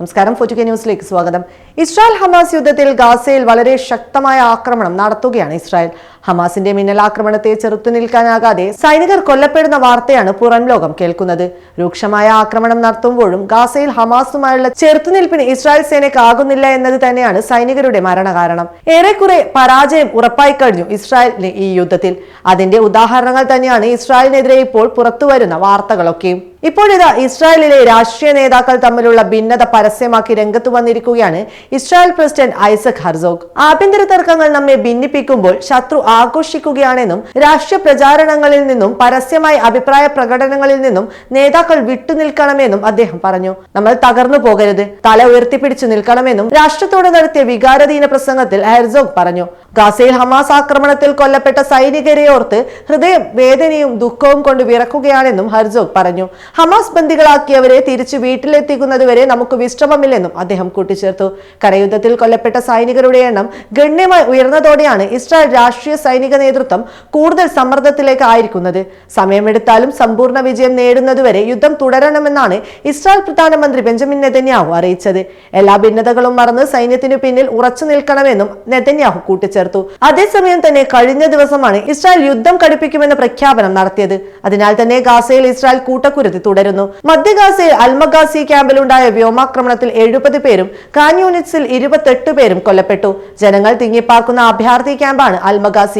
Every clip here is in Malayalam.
നമസ്കാരം ഫോർട്ടുകെ ന്യൂസിലേക്ക് സ്വാഗതം. ഇസ്രായേൽ ഹമാസ് യുദ്ധത്തിൽ ഗാസയിൽ വളരെ ശക്തമായ ആക്രമണം നടത്തുകയാണ് ഇസ്രായേൽ. ഹമാസിന്റെ മിന്നലാക്രമണത്തെ ചെറുത്തു നിൽക്കാനാകാതെ സൈനികർ കൊല്ലപ്പെടുന്ന വാർത്തയാണ് പുറം ലോകം കേൾക്കുന്നത്. രൂക്ഷമായ ആക്രമണം നടത്തുമ്പോഴും ഗാസയിൽ ഹമാസുമായുള്ള ചെറുത്തുനിൽപ്പിന് ഇസ്രായേൽ സേനയ്ക്കാകുന്നില്ല എന്നത് തന്നെയാണ് സൈനികരുടെ മരണകാരണം. ഏറെക്കുറെ പരാജയം ഉറപ്പായി കഴിഞ്ഞു ഇസ്രായേലിന് ഈ യുദ്ധത്തിൽ. അതിന്റെ ഉദാഹരണങ്ങൾ തന്നെയാണ് ഇസ്രായേലിനെതിരെ ഇപ്പോൾ പുറത്തുവരുന്ന വാർത്തകളൊക്കെയും ഇപ്പോഴിതാ ഇസ്രായേലിലെ രാഷ്ട്രീയ നേതാക്കൾ തമ്മിലുള്ള ഭിന്നത പരസ്യമാക്കി രംഗത്ത് വന്നിരിക്കുകയാണ് ഇസ്രായേൽ പ്രസിഡന്റ് ഐസക് ഹർസോഗ്. ആഭ്യന്തര തർക്കങ്ങൾ നമ്മെ ഭിന്നിപ്പിക്കുമ്പോൾ ശത്രു ആഘോഷിക്കുകയാണെന്നും രാഷ്ട്രീയ പ്രചാരണങ്ങളിൽ നിന്നും പരസ്യമായ അഭിപ്രായ പ്രകടനങ്ങളിൽ നിന്നും നേതാക്കൾ വിട്ടുനിൽക്കണമെന്നും അദ്ദേഹം പറഞ്ഞു. നമ്മൾ തകർന്നു പോകരുത് തല ഉയർത്തിപ്പിടിച്ചു നിൽക്കണമെന്നും രാഷ്ട്രത്തോട് നടത്തിയ വികാരധീന പ്രസംഗത്തിൽ ഹെർസോഗ് പറഞ്ഞു. ഗാസയിൽ ഹമാസ് ആക്രമണത്തിൽ കൊല്ലപ്പെട്ട സൈനികരെ ഓർത്ത് ഹൃദയം വേദനയും ദുഃഖവും കൊണ്ട് വിറക്കുകയാണെന്നും ഹർസോഗ് പറഞ്ഞു. ഹമാസ് ബന്ദികളാക്കിയവരെ തിരിച്ചു വീട്ടിലെത്തിക്കുന്നതുവരെ നമുക്ക് വിശ്രമമില്ലെന്നും അദ്ദേഹം കൂട്ടിച്ചേർത്തു. കരയുദ്ധത്തിൽ കൊല്ലപ്പെട്ട സൈനികരുടെ എണ്ണം ഗണ്യമായി ഉയർന്നതോടെയാണ് ഇസ്രായേൽ രാഷ്ട്രീയ സൈനിക നേതൃത്വം കൂടുതൽ സമ്മർദ്ദത്തിലേക്ക് ആയിരിക്കുന്നത്. സമയമെടുത്താലും സമ്പൂർണ വിജയം നേടുന്നതുവരെ യുദ്ധം തുടരണമെന്നാണ് ഇസ്രായേൽ പ്രധാനമന്ത്രി ബെഞ്ചമിൻ നെതന്യാഹു അറിയിച്ചത്. എല്ലാ ഭിന്നതകളും മറന്ന് സൈന്യത്തിനു പിന്നിൽ ഉറച്ചു നിൽക്കണമെന്നും നെതന്യാഹു കൂട്ടിച്ചേർത്തു. അതേസമയം തന്നെ കഴിഞ്ഞ ദിവസമാണ് ഇസ്രായേൽ യുദ്ധം കടുപ്പിക്കുമെന്ന പ്രഖ്യാപനം നടത്തിയത്. അതിനാൽ തന്നെ ഗാസയിൽ ഇസ്രായേൽ കൂട്ടക്കുരുതി തുടരുന്നു. മധ്യ ഗാസയിൽ അൽമഗാസി ക്യാമ്പിലുണ്ടായ വ്യോമാക്രമണത്തിൽ എഴുപത് പേരും കാൻ യൂണിറ്റ്സിൽ ഇരുപത്തെട്ട് പേരും കൊല്ലപ്പെട്ടു. ജനങ്ങൾ തിങ്ങിപ്പാർക്കുന്ന അഭയാർത്ഥി ക്യാമ്പാണ് അൽമഗാസി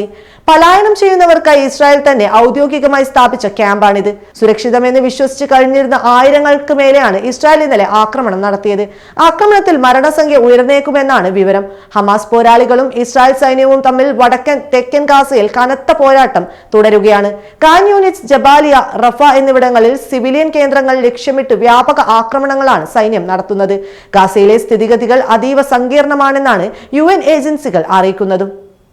പലായനം ചെയ്യുന്നവർക്കായി ഇസ്രായേൽ തന്നെ ഔദ്യോഗികമായി സ്ഥാപിച്ച ക്യാമ്പാണിത്. സുരക്ഷിതമെന്ന് വിശ്വസിച്ച് കഴിഞ്ഞിരുന്ന ആയിരങ്ങൾക്ക് മേലെയാണ് ഇസ്രായേൽ ഇന്നലെ ആക്രമണം നടത്തിയത്. ആക്രമണത്തിൽ മരണസംഖ്യ ഉയർന്നേക്കുമെന്നാണ് വിവരം. ഹമാസ് പോരാളികളും ഇസ്രായേൽ സൈന്യവും തമ്മിൽ വടക്കൻ തെക്കൻ ഗാസയിൽ കനത്ത പോരാട്ടം തുടരുകയാണ്. യൂണിറ്റ്സ് ജബാലിയ റഫ എന്നിവിടങ്ങളിൽ സിവിലിയൻ കേന്ദ്രങ്ങൾ ലക്ഷ്യമിട്ട് വ്യാപക ആക്രമണങ്ങളാണ് സൈന്യം നടത്തുന്നത്. ഗാസയിലെ സ്ഥിതിഗതികൾ അതീവ സങ്കീർണമാണെന്നാണ് യു ഏജൻസികൾ അറിയിക്കുന്നതും.